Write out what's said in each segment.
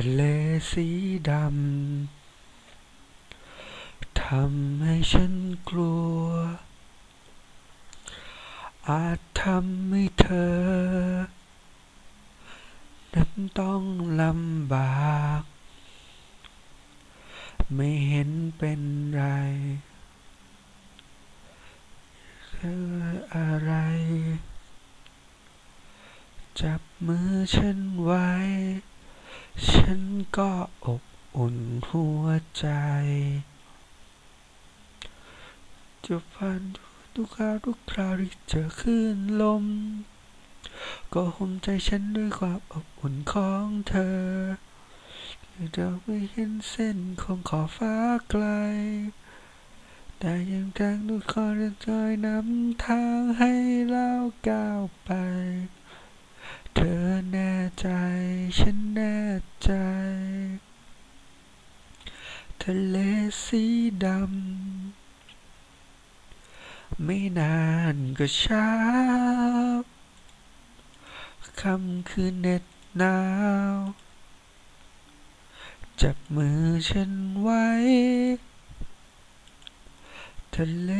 ะเลสีดำ ทำให้ฉันกลัว อาจทำให้เธอ นั้นต้องลำบาก ไม่เห็นเป็นไรเธออะไร จับมือฉันไว้ ฉันก็อบอุ่นหัวใจจะฟันทุกคราวทุกคราวที่เจอคลื่นลม ก็ห่มใจฉันด้วยความอบอุ่นของเธอเราไม่เห็นเส้นของขอบฟ้าไกล แต่ยังทางทุกคนจะจอยนำทางให้เราก้าวไป เธอแน่ใจ ฉันแน่ใจ ทะเลสีดำ ไม่นานก็เช้าคำคืนเน็ดหนาว จับมือฉันไว้ ทะเล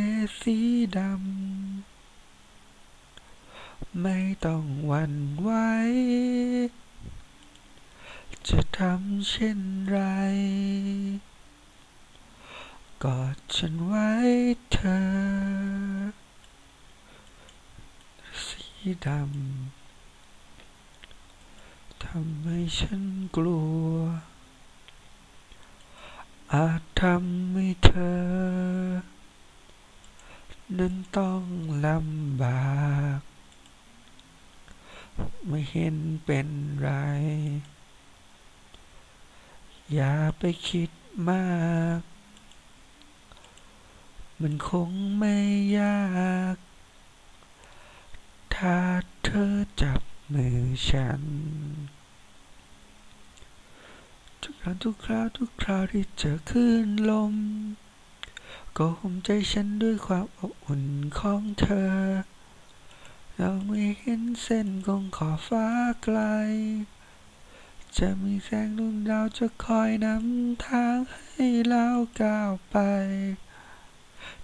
สีดำ ไม่ต้องหวั่นไหว จะทำเช่นไร กอดฉันไว้เธอ สีดำ ทำให้ฉันกลัว อาจทำให้เธอ นั้นต้องลำบาก ไม่เห็นเป็นไร อย่าไปคิดมาก มันคงไม่ยาก ถ้าเธอจับมือฉัน ทุกครั้งทุกคราวทุกคราวที่เจอคลื่นลม ก็ห่มใจฉันด้วยความอบอุ่นของเธอ เราไม่เห็นเส้นของขอบฟ้าไกล จะมีแสงดวงดาวจะคอยนำทางให้เราก้าวไป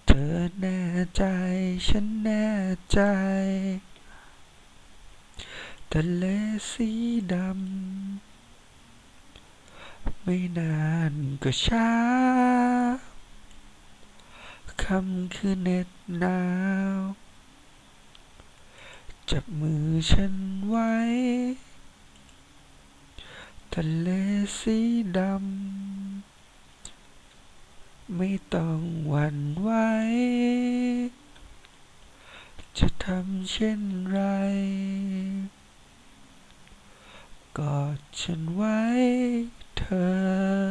เธอแน่ใจฉันแน่ใจทะเลสีดำ ไม่นานก็ช้าคำคืนเน็ดหนาว จับมือฉันไว้ ทะเลสีดำ ไม่ต้องหวั่นไหว จะทำเช่นไร กอดฉันไว้เธอ